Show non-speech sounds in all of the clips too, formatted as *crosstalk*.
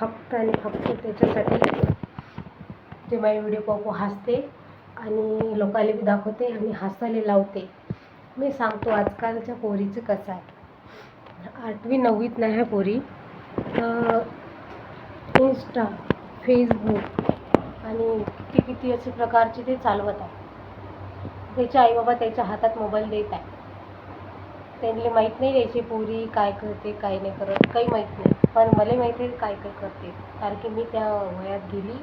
फक्त आणि फक्त त्याच्यासाठी ते माझे व्हिडिओ पाहू हसते आणि लोकांना बी दाखवते आणि हसायला लावते. मी सांगतो आजकालच्या पोरीचं कसं आहे. आठवी नववीत नाही आहे पोरी. तर इंस्टा फेसबुक आणि किती किती असे प्रकारचे ते चालवत आहे. त्याचे आईबाबा त्याच्या हातात मोबाईल देत आहे. त्यांना माहीत नाही द्यायची पोरी काय करते काय नाही करत. काही माहीत नाही. पण मला माहिती आहे काय काय करते. कारण की मी त्या वयात गेली.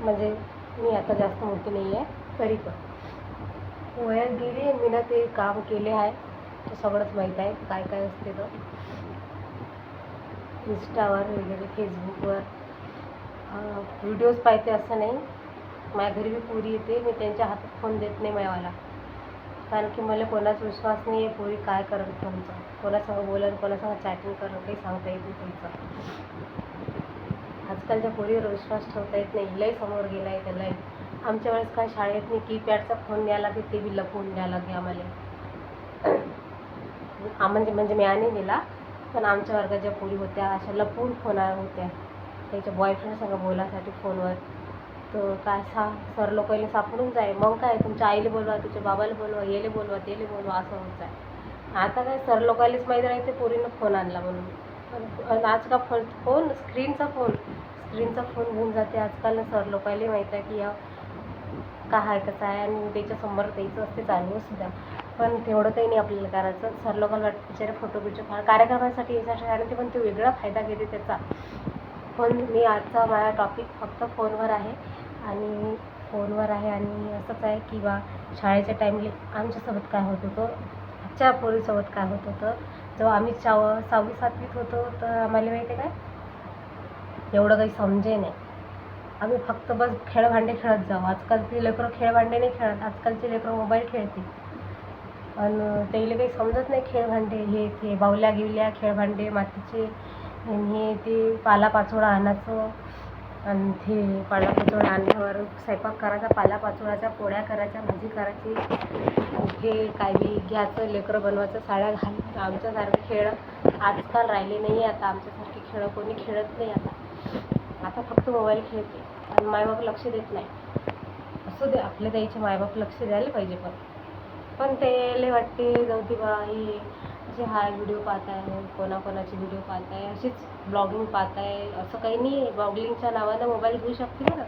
म्हणजे मी आता जास्त मोठी नाही आहे तरी पण. वयात गेली आणि मी ना ते काम केले आहे. तर सगळंच माहीत आहे काय काय असते तर. इंस्टावर वगैरे फेसबुकवर व्हिडिओज पाहते असं नाही. माझ्या घरी बी पुरी येते. मी त्यांच्या हातात फोन देत नाही माझ्यावाला कारण की मला कोणाचा विश्वास नाही आहे पोरी काय करत तुमचं कोणासंग बोलत कोणासंग चॅटिंग करणं काही सांगता येत नाही तुमचं आजकालच्या पोरीवर विश्वास ठेवता येत नाही. लय समोर गेला आहे त्याला आमच्या वेळेस काय शाळेत नाही. कीपॅडचा फोन द्यायला लागे ते बी लपवून द्यायला लागे आम्हाला. *clears throat* म्हणजे म्हणजे मी आणि दिला. पण आमच्या वर्गाच्या पोरी होत्या अशा लपवून फोन होत्या. त्याच्या बॉयफ्रेंडसंग बोलायसाठी बोलासाठी फोनवर तर काय सा सर लोकांना सापडून जाय. मग काय तुमच्या आईला बोलवा तुझ्या बाबाला बोलवा येले बोलवा तेले बोलवा असं होत जाय. आता काय सर लोकांनाच माहीत राहते पोरीनं फोन आणला म्हणून. आजकाल फोन फोन स्क्रीनचा फोन स्क्रीनचा फोन घेऊन जाते. आजकाल सर लोकांना माहीत आहे की या का आहे कसं आहे आणि त्याच्यासमोर द्यायचं असते चालू सुद्धा पण तेवढं काही नाही आपल्याला करायचं. सर लोकांना वाटतं बिचारे फोटो बिचो फार कार्यक्रमासाठी याच्यासाठी आणि ते पण ते वेगळा फायदा घेते त्याचा. फोन मी आजचा माझा टॉपिक फक्त फोनवर आहे. आणि फोनवर आहे आणि असंच आहे की बा शाळेच्या टाईमला आमच्यासोबत काय होत होतं? आजच्या पोरीसोबत काय होत होतं? जेव्हा आम्ही चाव सहावी सातवीत होतो तर आम्हाला माहिती आहे काय? एवढं काही समजे नाही. आम्ही फक्त बस खेळभांडे खेळत जाऊ. आजकालची लेकरं खेळभांडे नाही खेळत. आजकालची लेकरं मोबाईल खेळते आणि त्याला काही समजत नाही खेळभांडे. हे ते बाहुल्या गिवल्या खेळभांडे मातीचे हे ते पालापाचोळा आणायचं आणि ते पालापाचोळा आणल्यावर स्वयंपाक करायचा पालापाचोळाच्या पोळ्या करायच्या भाजी करायची. हे काय बी घ्यायचं लेकरं बनवायचं साड्या घाल आमच्यासारखे खेळ आजकाल राहिले नाही आता. आमच्यासारखे खेळ कोणी खेळत नाही आता. आता फक्त मोबाईल खेळते. आणि मायबाप लक्ष देत नाही. असू दे आपल्या द्यायचे मायबाप लक्ष द्यायला पाहिजे पण. पण ते वाटते जाऊ दे बा हे कोणाचे हाय व्हिडिओ पाहत आहे कोणाकोणाचे व्हिडिओ पाहत आहे अशीच ब्लॉगिंग पाहत आहे असं काही नाही ब्लॉगिंगच्या नावानं मोबाईल घेऊ शकते ना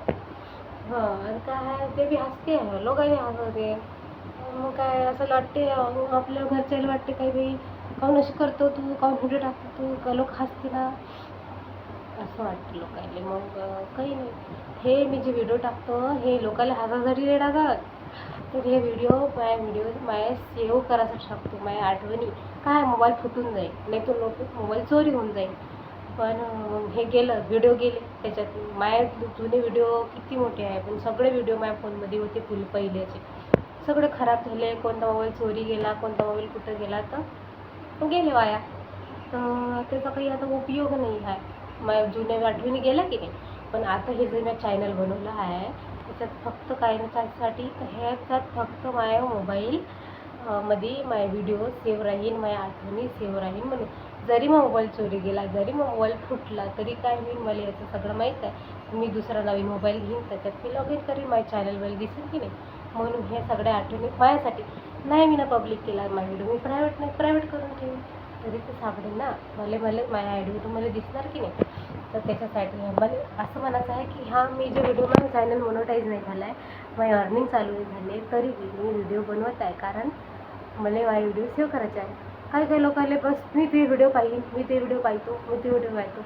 हां आणि काय आहे ते बी हसते. आहे लोकांनी हसवते मग काय असं वाटते आपल्या घरच्याला वाटते काही बाई काऊन अशी करतो तू? काऊन व्हिडिओ टाकतो तू? का लोक हसते ना? असं वाटतं लोकांना मग काही नाही. हे मी जे व्हिडिओ टाकतो हे लोकांना हसासाठी नाही टाकत. तर हे व्हिडिओ माझ्या व्हिडिओ माझ्या सेव्ह करायसाठी टाकतो माझ्या आठवणी. काय मोबाईल फुटून जाईल? नाही तर लोक मोबाईल चोरी होऊन जाईल. पण हे गेलं व्हिडिओ गेले त्याच्यात माझ्या जुने व्हिडिओ किती मोठे आहे पण सगळे व्हिडिओ माझ्या फोनमध्ये होते फुल पहिल्याचे सगळे खराब झाले कोणता मोबाईल चोरी गेला कोणता मोबाईल कुठं गेला तर गेले वाया. तर त्याचा काही आता उपयोग नाही आहे. माझ्या जुन्या आठवणी गेल्या की नाही? पण आता हे जे मी चॅनल बनवलं आहे त्याच्यात फक्त काय ना त्यासाठी ह्याच्यात फक्त माझ्या मोबाईल मध्ये माय व्हिडिओ सेव्ह राहील माझ्या आठवणी सेव्ह राहील म्हणून जरी मग मोबाईल चोरी गेला जरी मग मोबाईल फुटला तरी काय होईल मला याचं सगळं माहीत आहे. मी दुसरा नवीन मोबाईल घेईन त्याच्यात मी लॉग इन करीन माझ्या चॅनलवर दिसेल की नाही. म्हणून ह्या सगळ्या आठवणी माझ्यासाठी. नाही मी ना पब्लिक केला माझा व्हिडिओ मी प्रायव्हेट नाही प्रायव्हेट करून ठेवीन. तरी ते सापडेल ना. मला मला माझ्या आय तुम्हाला दिसणार की नाही. तर त्याच्यासाठी मला असं म्हणायचं आहे की हा मी जे व्हिडिओ माझं चॅनल मोनोटाईज नाही झाला आहे माझी अर्निंग चालू नाही झाली तरी मी व्हिडिओ बनवत आहे. कारण मला माझे व्हिडिओ सेव्ह करायचे आहे काही काही लोकांना बस मी ते व्हिडिओ पाहिजे मी ते व्हिडिओ पाहतो मी ते व्हिडिओ पाहतो.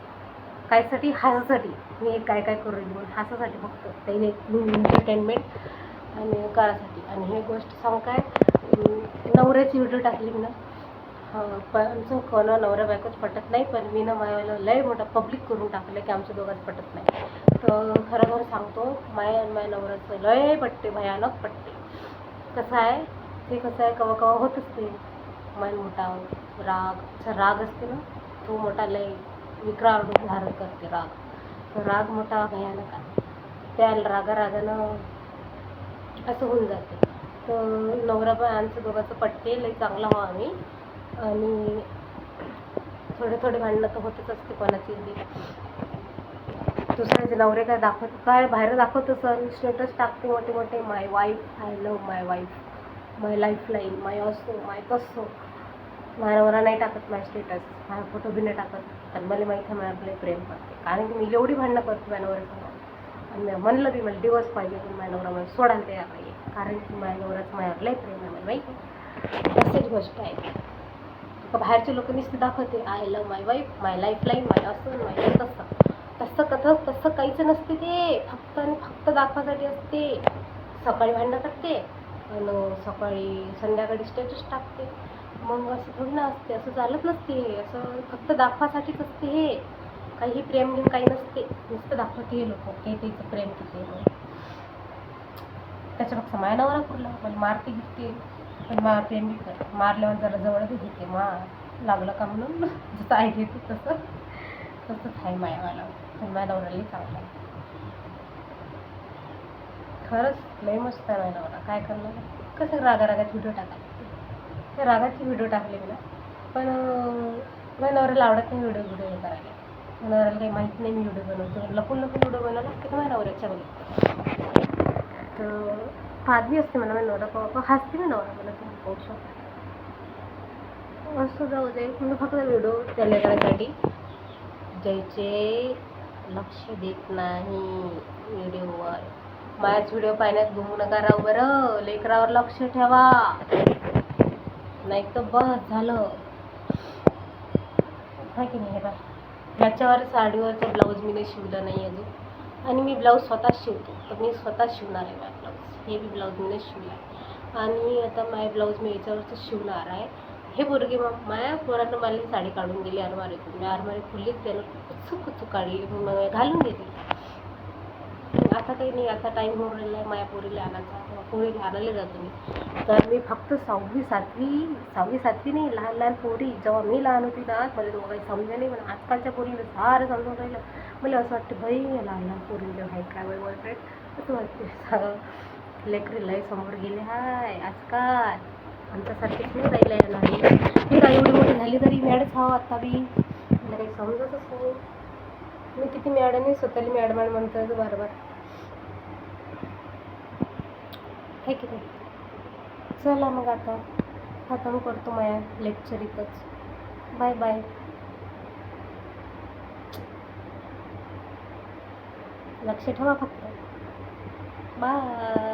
कायसाठी हासासाठी. मी एक काय काय करू म्हणून हासासाठी फक्त. त्याने एंटरटेनमेंट आणि करासाठी आणि हे गोष्ट सांग काय? नवऱ्याची व्हिडिओ टाकली मी ना. हं, पण आमचं कोणा नवरा बायकोच पटत नाही पण मी ना माझ्या लय मोठा पब्लिक करून टाकलं की आमचं दोघांच पटत नाही. तर खरं खरं सांगतो माया आणि माझ्या नवऱ्याचं लय पटते भयानक पटते कसं आहे? ते कसं आहे कवा कवा होत असते. मन मोठा राग राग असते ना तो मोठा लय विक्राळ धारण करते राग. तो राग मोठा भयानक आहे. त्या रागा रागानं असं होऊन जाते. तर नवरा पण आमचं दोघांचं पटते लई चांगला व्हा आम्ही. आणि थोडे थोडे भांडणं तर होतच असते कोणाची बी. दुसऱ्याचे नवरे काय दाखवत काय बाहेर दाखवत सर स्टेटस टाकते मोठे मोठे my wife I love my wife my life line my असो माय तसो माझ्या नवरा नाही टाकत माय स्टेटस माझा फोटो बी नाही टाकत. आणि मला माहीत आहे मी आपले प्रेम करते. कारण की मी एवढी भांडणं करते माझ्या आणि मी म्हणलं बी मला दिवस पाहिजे पण माझ्या नवरा मला सोडायला तयार नाही आहे कारण की माझ्या नवराच माझ्यावर लय प्रेम आहे मला माहिती तशीच गोष्ट आहे. बाहेरचे लोक नुसते दाखवते I love my wife my life line my असं माय तसं. तसं कसं तसं काहीच नसते ते. फक्त आणि फक्त दाखवासाठी असते. सकाळी भांडणं करते. आणि सकाळी संध्याकाळी स्टेटस टाकते. मग असं थोडी ना असते असं चालत नसते हे. असं फक्त दाखवासाठीच असते हे. काही प्रेम घेऊन काही नसते. नुसतं दाखवते हे लोक. ते त्याचं प्रेम किती आहे. त्याच्यापेक्षा माझ्या नवरा कुठला मला मारते घेते पण मा प्रेम बी कर. मारल्यावर जरा जवळ बी घेते. मा लागलं का म्हणून. जसं आहे घेते तसं. तसंच आहे मायावाला. पण माझ्या नवऱ्यालाही चांगला आहे. खरंच लय मस्त आहे माझ्या नवरा काय करणार? कसं रागा रागात व्हिडिओ टाकायला ते रागाचे व्हिडिओ टाकले मी ना. पण मला माझ्या नवऱ्याला आवडत नाही व्हिडिओ व्हिडिओ करायला. नवऱ्याला काही माहीत नाही मी व्हिडिओ बनवतो लपून लपून व्हिडिओ बनवला की का माझ्या नवऱ्याच्या मध्ये तर पादवी असते मला माझ्या नवरा बाबा हसते मी नवरा मला तुम्ही पाहू शकता. असं जाऊ दे. मी फक्त व्हिडिओ त्याला करायसाठी ज्याचे लक्ष देत नाही. व्हिडिओवर माझ्याच व्हिडिओ पाहण्यात घुमू नका राहू बरं. लेकरावर लक्ष ठेवा. नाही तर बस झालं. हा की नाही हे ह्याच्यावर साडीवरचं ब्लाऊज मी नाही शिवलं नाही अजून. आणि मी ब्लाऊज स्वतःच शिवतो. तर मी स्वतःच शिवणार आहे माझा ब्लाऊज. हे बी ब्लाऊज मी नाही शिवला. आणि आता माझे ब्लाऊज मी याच्यावरच शिवणार आहे. हे पोरगे मग माझ्या पोरानं मला साडी काढून दिली अलमारीतून. मी अलमारी खुल्लीच त्यानं कुचू कुचू काढली मग घालून दिली आता काही नाही आता टाईम होऊन राहिला आहे माझ्या पोरीला आणायचा किंवा पोरीला आणायला जातो मी तर मी फक्त सहावी सातवी सहावी सातवी नाही लहान लहान पोरी जेव्हा मी लहान होती ना मला तेव्हा काही समजा नाही पण आजकालच्या पोरीला सारं समजून राहिलं. मला असं वाटतं भाई लहान लहान पोरीला हाय काय वय बॉयफ्रेंड असं वाटते सांगा लेकरी लय समोर गेले हाय आजकाल आमच्यासारखे नाही राहिलं आहे लहान मी काय एवढी मोठी झाली तरी मॅडच हवं आता बी. मला काही समजतच नाही. मी किती मॅडम नाही स्वतःला मॅडम म्हणतो बरोबर. बार बार आहे की नाही? चला मग आता. खतम करतो माझ्या लेक्चर इथंच. बाय बाय लक्ष ठेवा फक्त. बाय